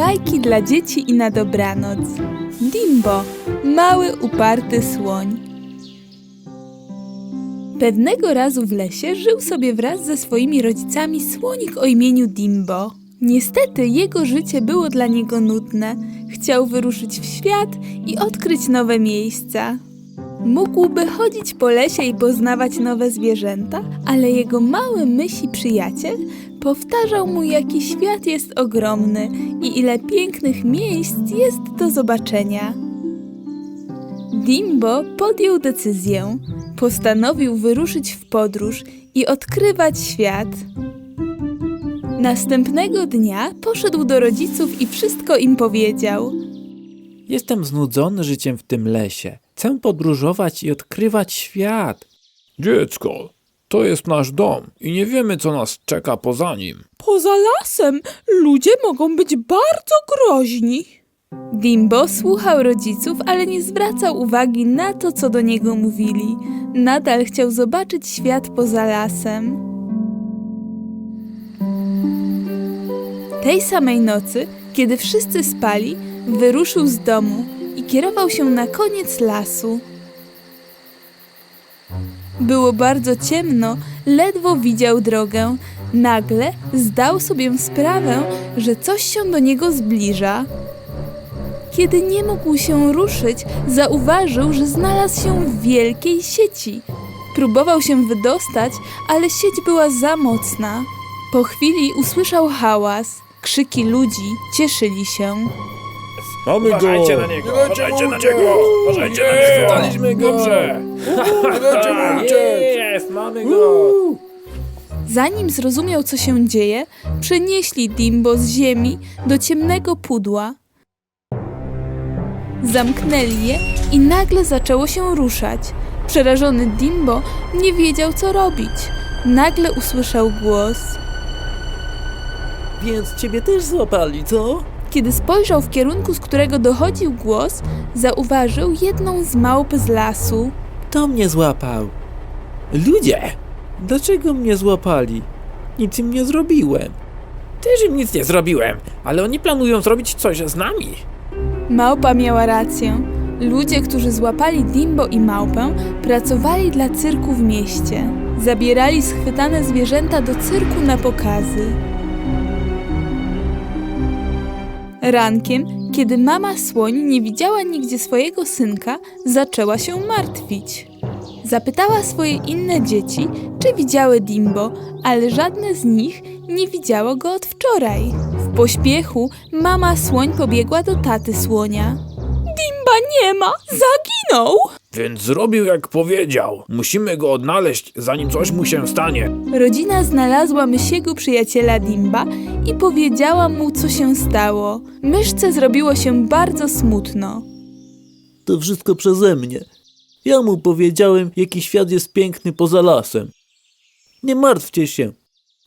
bajki dla dzieci i na dobranoc. Dimbo, mały uparty słoń. Pewnego razu w lesie żył sobie wraz ze swoimi rodzicami słonik o imieniu Dimbo. Niestety jego życie było dla niego nudne. Chciał wyruszyć w świat i odkryć nowe miejsca. Mógłby chodzić po lesie i poznawać nowe zwierzęta, ale jego mały mysi przyjaciel powtarzał mu, jaki świat jest ogromny i ile pięknych miejsc jest do zobaczenia. Dimbo podjął decyzję. Postanowił wyruszyć w podróż i odkrywać świat. Następnego dnia poszedł do rodziców i wszystko im powiedział. Jestem znudzony życiem w tym lesie. Chcę podróżować i odkrywać świat. Dziecko, to jest nasz dom i nie wiemy, co nas czeka poza nim. Poza lasem ludzie mogą być bardzo groźni. Dimbo słuchał rodziców, ale nie zwracał uwagi na to, co do niego mówili. Nadal chciał zobaczyć świat poza lasem. Tej samej nocy, kiedy wszyscy spali, wyruszył z domu i kierował się na koniec lasu. Było bardzo ciemno, ledwo widział drogę. Nagle zdał sobie sprawę, że coś się do niego zbliża. Kiedy nie mógł się ruszyć, zauważył, że znalazł się w wielkiej sieci. Próbował się wydostać, ale sieć była za mocna. Po chwili usłyszał hałas. Krzyki ludzi cieszyli się. Mamy Uważajcie go! na niego, uważajcie na niego, uważajcie na Nie, niego. Daliśmy go! Dobrze. Nie dajcie mu uciec! Jest, mamy go! Zanim zrozumiał, co się dzieje, przenieśli Dimbo z ziemi do ciemnego pudła. Zamknęli je i nagle zaczęło się ruszać. Przerażony Dimbo nie wiedział, co robić. Nagle usłyszał głos. Więc ciebie też złapali, co? Kiedy spojrzał w kierunku, z którego dochodził głos, zauważył jedną z małp z lasu. To mnie złapał. Ludzie! Dlaczego mnie złapali? Nic im nie zrobiłem. Też im nic nie zrobiłem, ale oni planują zrobić coś z nami. Małpa miała rację. Ludzie, którzy złapali Dimbo i małpę, pracowali dla cyrku w mieście. Zabierali schwytane zwierzęta do cyrku na pokazy. Rankiem, kiedy mama słoń nie widziała nigdzie swojego synka, zaczęła się martwić. Zapytała swoje inne dzieci, czy widziały Dimbo, ale żadne z nich nie widziało go od wczoraj. W pośpiechu mama słoń pobiegła do taty słonia. Dimba nie ma! Zaginął! Więc zrobił jak powiedział. Musimy go odnaleźć, zanim coś mu się stanie. Rodzina znalazła mysiego przyjaciela Dimba i powiedziała mu, co się stało. Myszce zrobiło się bardzo smutno. To wszystko przeze mnie. Ja mu powiedziałem, jaki świat jest piękny poza lasem. Nie martwcie się.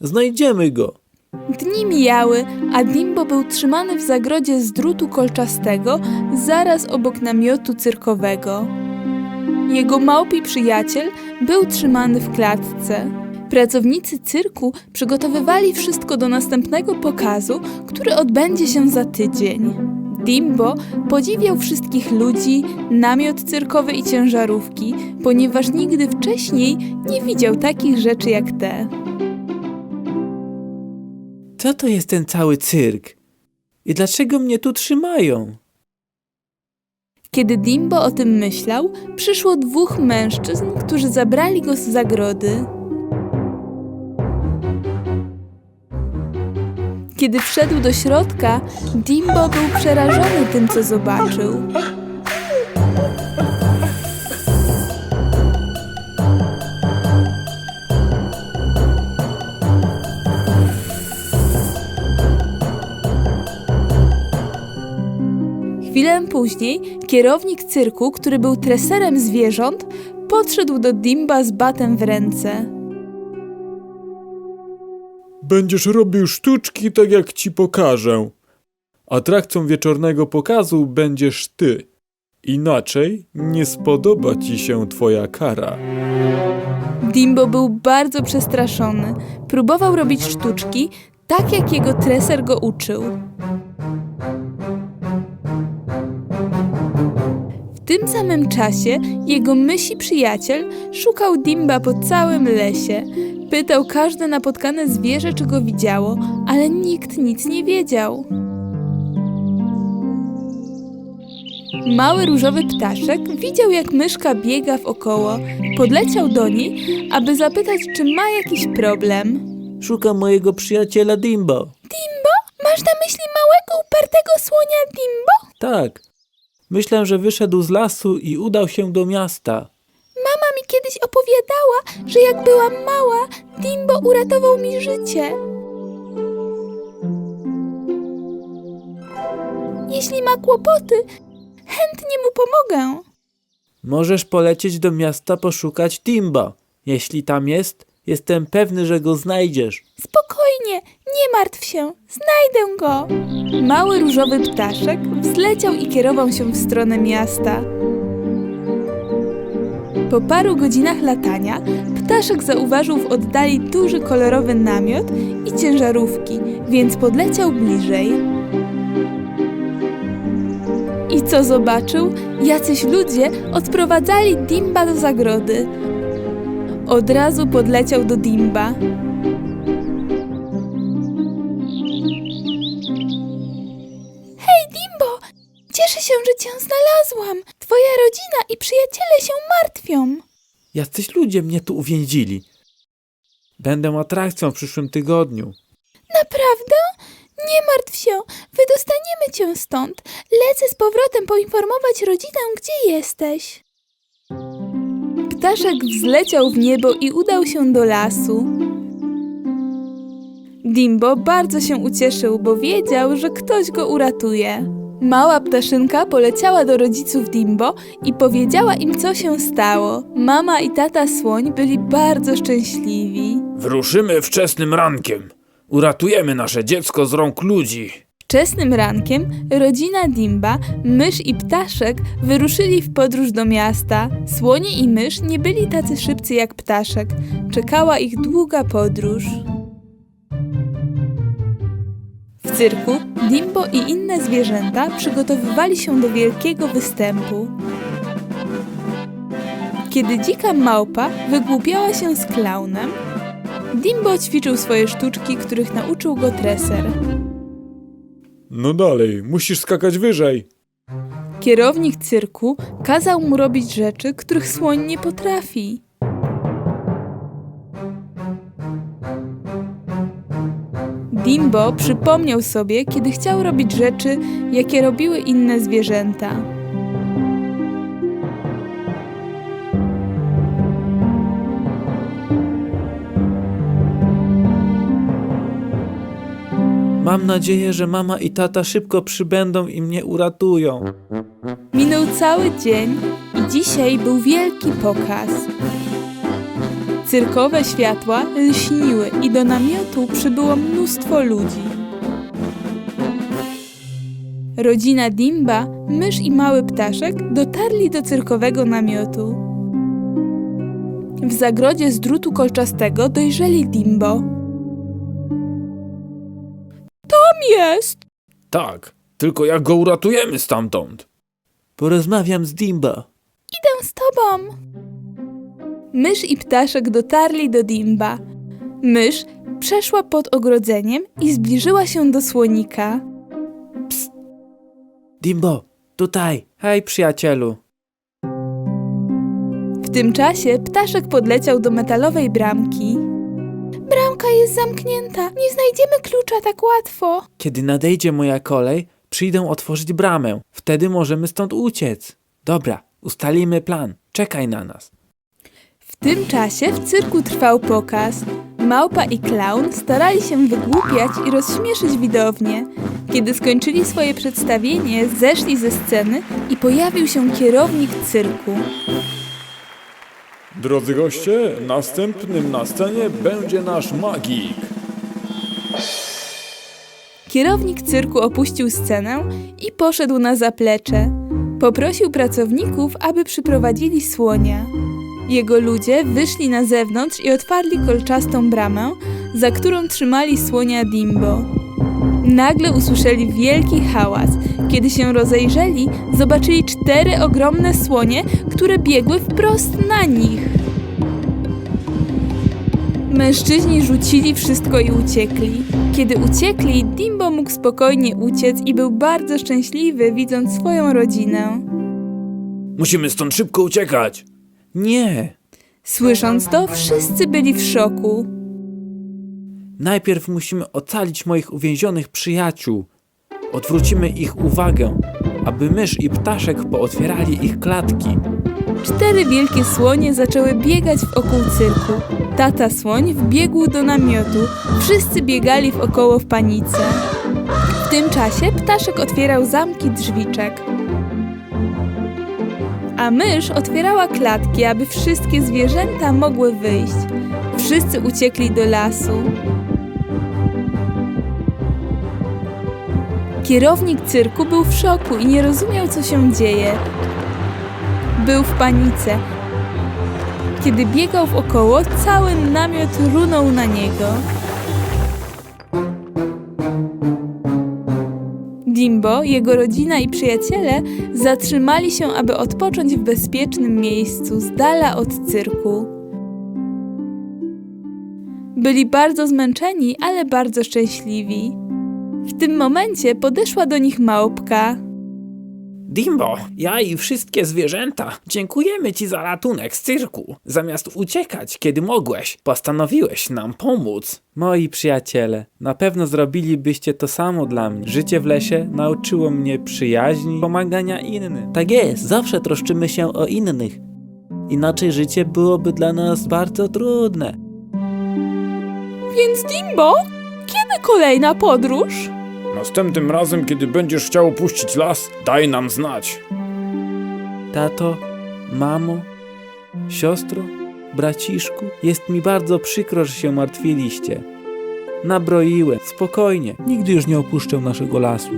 Znajdziemy go. Dni mijały, a Dimbo był trzymany w zagrodzie z drutu kolczastego, zaraz obok namiotu cyrkowego. Jego małpi przyjaciel był trzymany w klatce. Pracownicy cyrku przygotowywali wszystko do następnego pokazu, który odbędzie się za tydzień. Dimbo podziwiał wszystkich ludzi, namiot cyrkowy i ciężarówki, ponieważ nigdy wcześniej nie widział takich rzeczy jak te. Co to jest ten cały cyrk? I dlaczego mnie tu trzymają? Kiedy Dimbo o tym myślał, przyszło dwóch mężczyzn, którzy zabrali go z zagrody. Kiedy wszedł do środka, Dimbo był przerażony tym, co zobaczył. Chwilę później kierownik cyrku, który był treserem zwierząt, podszedł do Dimba z batem w ręce. Będziesz robił sztuczki tak jak ci pokażę. Atrakcją wieczornego pokazu będziesz ty. Inaczej nie spodoba ci się twoja kara. Dimbo był bardzo przestraszony. Próbował robić sztuczki, tak jak jego treser go uczył. Samym czasie jego mysi przyjaciel szukał Dimba po całym lesie. Pytał każde napotkane zwierzę, czy go widziało, ale nikt nic nie wiedział. Mały różowy ptaszek widział, jak myszka biega wokoło. Podleciał do niej, aby zapytać, czy ma jakiś problem. Szukam mojego przyjaciela Dimbo. Dimbo? Masz na myśli małego, upartego słonia Dimbo? Tak. Myślę, że wyszedł z lasu i udał się do miasta. Mama mi kiedyś opowiadała, że jak byłam mała, Dimbo uratował mi życie. Jeśli ma kłopoty, chętnie mu pomogę. Możesz polecieć do miasta poszukać Dimba. Jeśli tam jest, jestem pewny, że go znajdziesz. Spokojnie, nie martw się, znajdę go. Mały różowy ptaszek wzleciał i kierował się w stronę miasta. Po paru godzinach latania ptaszek zauważył w oddali duży kolorowy namiot i ciężarówki, więc podleciał bliżej. I co zobaczył? Jacyś ludzie odprowadzali Dimba do zagrody. Od razu podleciał do Dimba. Się, że cię znalazłam. Twoja rodzina i przyjaciele się martwią. Jacyś ludzie mnie tu uwięzili. Będę atrakcją w przyszłym tygodniu. Naprawdę? Nie martw się, wydostaniemy cię stąd. Lecę z powrotem poinformować rodzinę, gdzie jesteś. Ptaszek wzleciał w niebo i udał się do lasu. Dimbo bardzo się ucieszył, bo wiedział, że ktoś go uratuje. Mała ptaszynka poleciała do rodziców Dimbo i powiedziała im, co się stało. Mama i tata słoń byli bardzo szczęśliwi. Wyruszymy wczesnym rankiem. Uratujemy nasze dziecko z rąk ludzi. Wczesnym rankiem rodzina Dimba, mysz i ptaszek wyruszyli w podróż do miasta. Słonie i mysz nie byli tacy szybcy jak ptaszek. Czekała ich długa podróż. W cyrku Dimbo i inne zwierzęta przygotowywali się do wielkiego występu. Kiedy dzika małpa wygłupiała się z klaunem, Dimbo ćwiczył swoje sztuczki, których nauczył go treser. No dalej, musisz skakać wyżej. Kierownik cyrku kazał mu robić rzeczy, których słoń nie potrafi. Dimbo przypomniał sobie, kiedy chciał robić rzeczy, jakie robiły inne zwierzęta. Mam nadzieję, że mama i tata szybko przybędą i mnie uratują. Minął cały dzień i dzisiaj był wielki pokaz. Cyrkowe światła lśniły i do namiotu przybyło mnóstwo ludzi. Rodzina Dimba, mysz i mały ptaszek dotarli do cyrkowego namiotu. W zagrodzie z drutu kolczastego dojrzeli Dimbo. Tam jest! Tak, tylko jak go uratujemy stamtąd? Porozmawiam z Dimba. Idę z tobą. Mysz i ptaszek dotarli do Dimba. Mysz przeszła pod ogrodzeniem i zbliżyła się do słonika. Dimbo, tutaj. Hej, przyjacielu. W tym czasie ptaszek podleciał do metalowej bramki. Bramka jest zamknięta. Nie znajdziemy klucza tak łatwo. Kiedy nadejdzie moja kolej, przyjdę otworzyć bramę. Wtedy możemy stąd uciec. Dobra, ustalimy plan. Czekaj na nas. W tym czasie w cyrku trwał pokaz. Małpa i klaun starali się wygłupiać i rozśmieszyć widownię. Kiedy skończyli swoje przedstawienie, zeszli ze sceny i pojawił się kierownik cyrku. Drodzy goście, następnym na scenie będzie nasz magik. Kierownik cyrku opuścił scenę i poszedł na zaplecze. Poprosił pracowników, aby przyprowadzili słonia. Jego ludzie wyszli na zewnątrz i otwarli kolczastą bramę, za którą trzymali słonia Dimbo. Nagle usłyszeli wielki hałas. Kiedy się rozejrzeli, zobaczyli cztery ogromne słonie, które biegły wprost na nich. Mężczyźni rzucili wszystko i uciekli. Kiedy uciekli, Dimbo mógł spokojnie uciec i był bardzo szczęśliwy, widząc swoją rodzinę. Musimy stąd szybko uciekać. Nie, Słysząc to, wszyscy byli w szoku. najpierw musimy ocalić moich uwięzionych przyjaciół. Odwrócimy ich uwagę, aby mysz i ptaszek pootwierali ich klatki. Cztery wielkie słonie zaczęły biegać wokół cyrku. Tata słoń wbiegł do namiotu. Wszyscy biegali wokoło w panice. W tym czasie ptaszek otwierał zamki drzwiczek. A mysz otwierała klatki, aby wszystkie zwierzęta mogły wyjść. Wszyscy uciekli do lasu. Kierownik cyrku był w szoku i nie rozumiał, co się dzieje. Był w panice. Kiedy biegał wokoło, cały namiot runął na niego. Dimbo, jego rodzina i przyjaciele zatrzymali się, aby odpocząć w bezpiecznym miejscu, z dala od cyrku. Byli bardzo zmęczeni, ale bardzo szczęśliwi. W tym momencie podeszła do nich małpka. Dimbo, ja i wszystkie zwierzęta dziękujemy ci za ratunek z cyrku. Zamiast uciekać, kiedy mogłeś, postanowiłeś nam pomóc. Moi przyjaciele, na pewno zrobilibyście to samo dla mnie. Życie w lesie nauczyło mnie przyjaźni, pomagania innym. Tak jest, zawsze troszczymy się o innych. Inaczej życie byłoby dla nas bardzo trudne. Więc Dimbo, kiedy kolejna podróż? Następnym razem, kiedy będziesz chciał opuścić las, daj nam znać. Tato, mamo, siostro, braciszku, jest mi bardzo przykro, że się martwiliście. Nabroiłem, spokojnie, nigdy już nie opuszczę naszego lasu.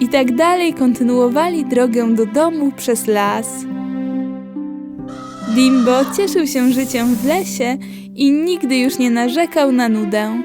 I tak dalej kontynuowali drogę do domu przez las. Dimbo cieszył się życiem w lesie i nigdy już nie narzekał na nudę.